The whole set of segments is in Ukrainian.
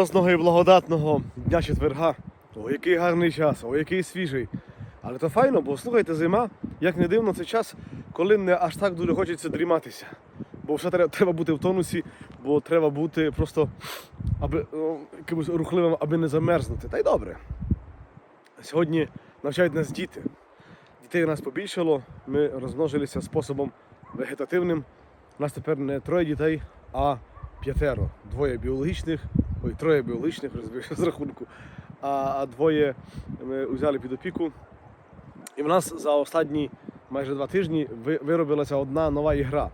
морозного і благодатного дня четверга. О, який гарний час, о, який свіжий. Але то файно, бо слухайте, зима, як не дивно, це час, коли не аж так дуже хочеться дріматися. Бо все треба, треба бути в тонусі, бо треба бути просто аби, о, якимось рухливим, аби не замерзнути. Та й добре. Сьогодні навчають нас діти. Дітей нас побільшало, ми розмножилися способом вегетативним. У нас тепер не троє дітей, а п'ятеро. Двоє біологічних, ой, троє біологічних, розбився з рахунку, а, а двоє ми взяли під опіку. І в нас за останні майже два тижні виробилася одна нова ігра.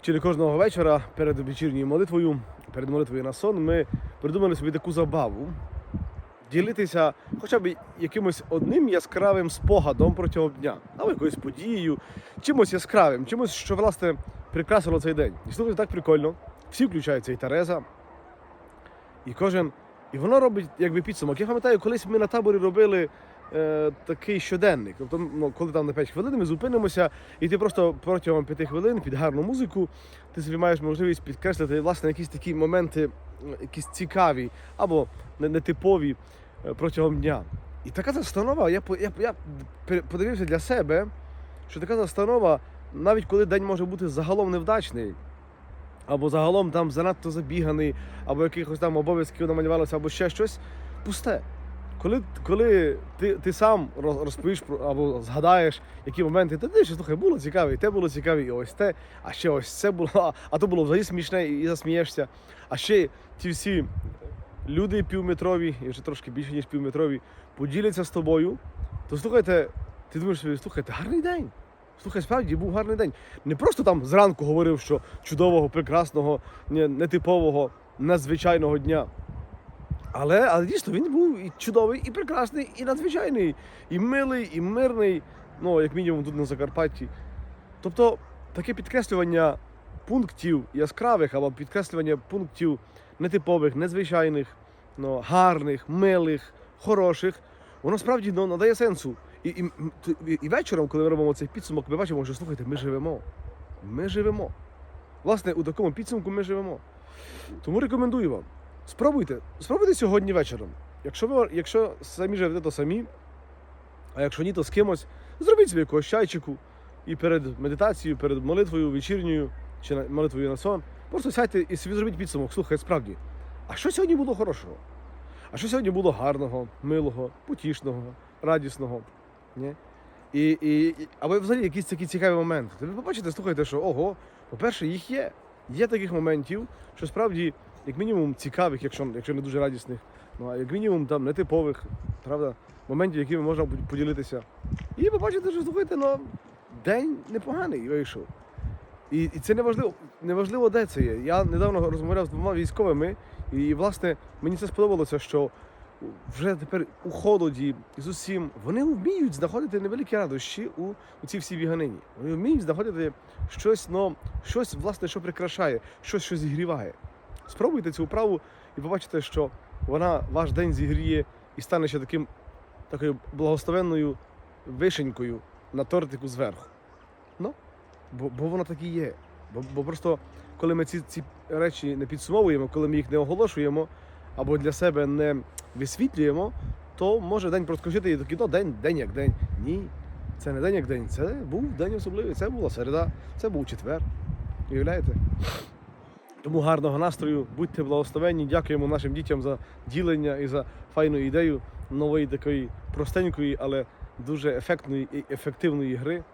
Чи кожного вечора перед вечірньою молитвою, перед молитвою на сон, ми придумали собі таку забаву ділитися хоча б якимось одним яскравим спогадом протягом дня, або якоюсь подією, чимось яскравим, чимось, що власне прикрасило цей день. І слухайте, так прикольно. Всі включаються, і Тереза, і кожен. І воно робить якби підсумок. Я пам'ятаю, колись ми на таборі робили е, такий щоденник. Тобто, ну, коли там на 5 хвилин ми зупинимося, і ти просто протягом 5 хвилин під гарну музику ти собі маєш можливість підкреслити власне якісь такі моменти, якісь цікаві або нетипові е, протягом дня. І така застанова, я, я, я подивився для себе, що така застанова, навіть коли день може бути загалом невдачний, або загалом там занадто забіганий, або якихось там обов'язків намалювалося, або ще щось, пусте. Коли, коли ти, ти сам розповіш або згадаєш, які моменти, ти дивишся, слухай, було цікаве, і те було цікаве, і ось те, а ще ось це було, а, то було взагалі смішне, і засмієшся. А ще ті всі люди півметрові, і вже трошки більше, ніж півметрові, поділяться з тобою, то слухайте, ти думаєш, собі, слухайте, гарний день. Слухай, справді був гарний день. Не просто там зранку говорив, що чудового, прекрасного, нетипового, надзвичайного дня. Але, але дійсно він був і чудовий, і прекрасний, і надзвичайний, і милий, і мирний, ну, як мінімум, тут на Закарпатті. Тобто таке підкреслювання пунктів яскравих або підкреслювання пунктів нетипових, незвичайних, ну, гарних, милих, хороших, воно справді ну, надає сенсу. І, і, і, і вечором, коли ми робимо цей підсумок, ми бачимо, що слухайте, ми живемо. Ми живемо. Власне, у такому підсумку ми живемо. Тому рекомендую вам. Спробуйте, спробуйте сьогодні вечором. Якщо ви якщо самі живете, то самі, а якщо ні, то з кимось, зробіть собі якогось чайчику і перед медитацією, перед молитвою вечірньою чи молитвою на сон. Просто сядьте і собі зробіть підсумок. Слухай, справді, а що сьогодні було хорошого? А що сьогодні було гарного, милого, потішного, радісного? Ні? І, і, і, або взагалі якісь такі цікаві моменти. То ви побачите, слухайте, що ого, по-перше, їх є. Є таких моментів, що справді, як мінімум, цікавих, якщо, якщо не дуже радісних, ну а як мінімум там нетипових, правда, моментів, якими можна поділитися. І побачите, що слухайте, ну, день непоганий вийшов. І, і це неважливо, неважливо, де це є. Я недавно розмовляв з двома військовими, і власне мені це сподобалося, що вже тепер у холоді з усім вони вміють знаходити невеликі радощі у, у цій всій біганині. Вони вміють знаходити щось, ну, щось, власне, що прикрашає, щось, що зігріває. Спробуйте цю вправу і побачите, що вона ваш день зігріє і стане ще таким такою благословенною вишенькою на тортику зверху. Ну, бо, бо воно так і є. Бо, бо просто коли ми ці, ці речі не підсумовуємо, коли ми їх не оголошуємо або для себе не висвітлюємо, то може день проскочити і такий, ну день, день як день. Ні, це не день як день, це був день особливий, це була середа, це був четвер. Уявляєте? Тому гарного настрою, будьте благословенні, дякуємо нашим дітям за ділення і за файну ідею нової такої простенької, але дуже ефектної і ефективної гри.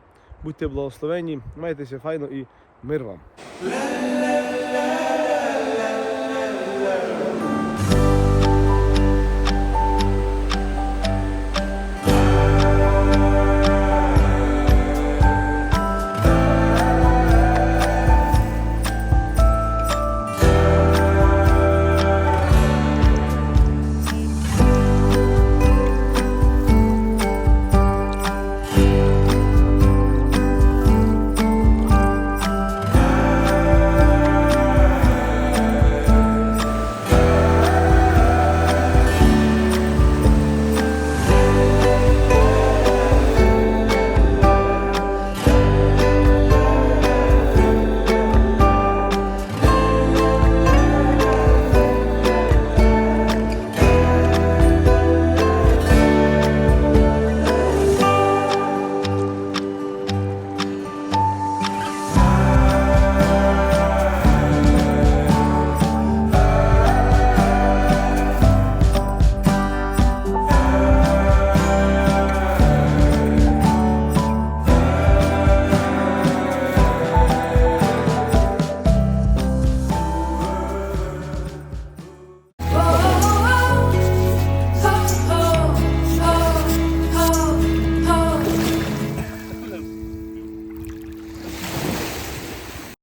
Будьте благословенні, майтеся файно і мир вам.